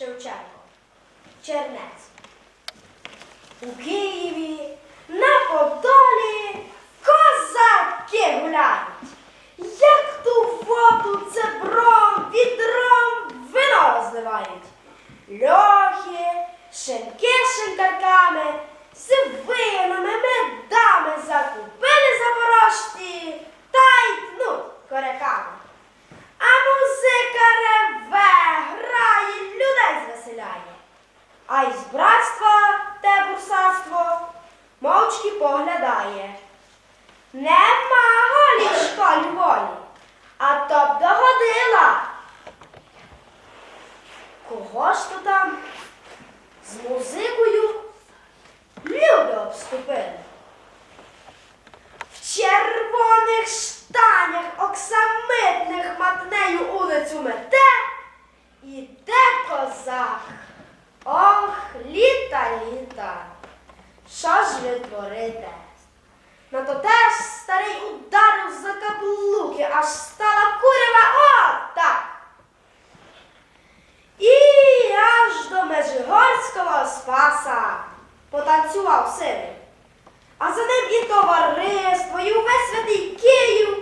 Шевченко. Чернець. У Києві на Подолі козаки гуляють. Як ту воду цебром відром вино розливають. Льохи, шинки шинкарками, з винами, медами закупили запорожці мовчки поглядає. Нема голі Львові, а то б догодила. Кого ж то там з музикою люди обступили? В червоних штанях що ж? На то теж старий ударив за каблуки, аж стала курява о. І аж до Межигорського спаса потанцював сивий. А за ним і товариство, і увесь святий Київ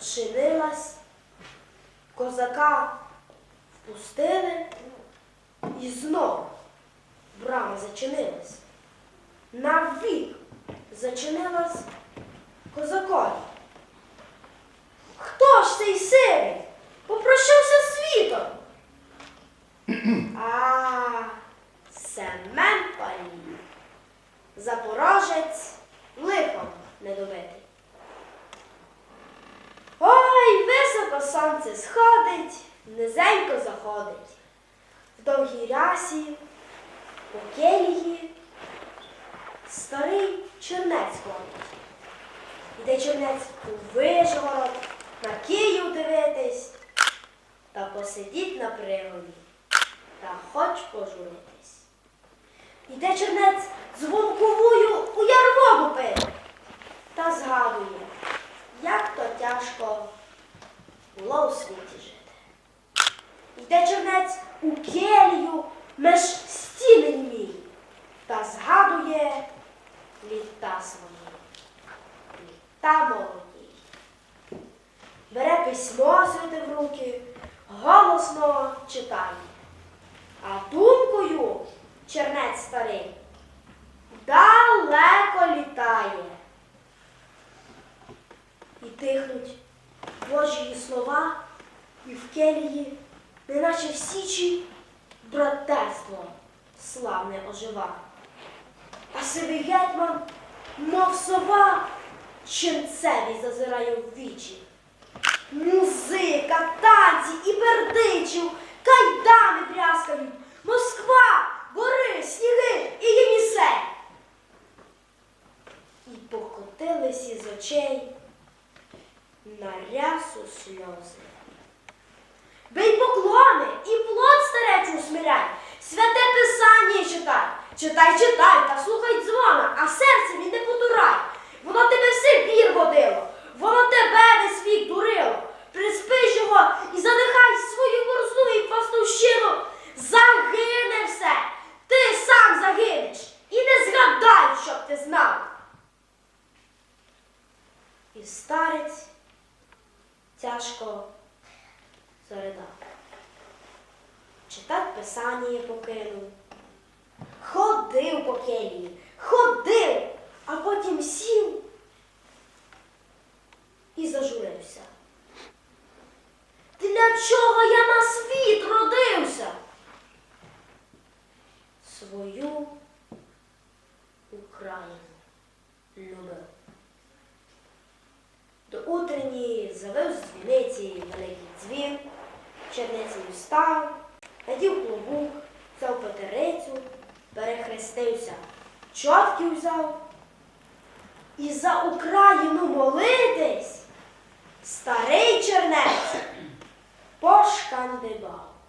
очинилась, козака впустили і знов брама зачинилась. Навік зачинилась козакові. Хто ж цей сивий? Попрощався світом. А, Семен Палій. Запорожець лихом недобитий. Сонце сходить, низенько заходить. В довгій рясі, по келії, старий чернець ходить. Іде чернець у Вишгород, на Київ дивитись, та посидіть на приводі, та хоч пожуритись. Іде чернець з вовковою у ярвогу пити, та згадує, як то тяжко було у світі жити. Йде чернець у келію меж стіни німій, та згадує літа свої, літа молоді. Бере письмо святе в руки, голосно читає. А думкою чернець старий далеко літає. І тихнуть Божі слова, і в келії, неначе в січі, братерство славне ожива. А сивий гетьман, мов сова, ченцеві зазирає в вічі. Музика, танці і бердичів, кайдани брязкають, Москва, гори, сніги і Єнісей. І покотились із очей на рясу сльози. Бий поклони і плод старечу смиряй, святе писання читай, читай, читай, та слухай дзвона, а серцем не потурай. Воно тебе все вір водило, воно тебе весь вік дурило. Приспиш його і занехай свою борзну і пастовщину. Загине все, ти сам загинеш і не згадай, щоб ти знав. І старець тяжко заридав. Читать писання покинув. Ходив по келії, ходив, а потім сів і зажурився. Для чого я на світ родився? Свою Україну любив. До утренні завив з дзвіниці великий дзвін, черницею став, надів клобук, взяв патерицю, перехрестився, чотки взяв. І за Україну молитись старий чернець пошкандів. не бав.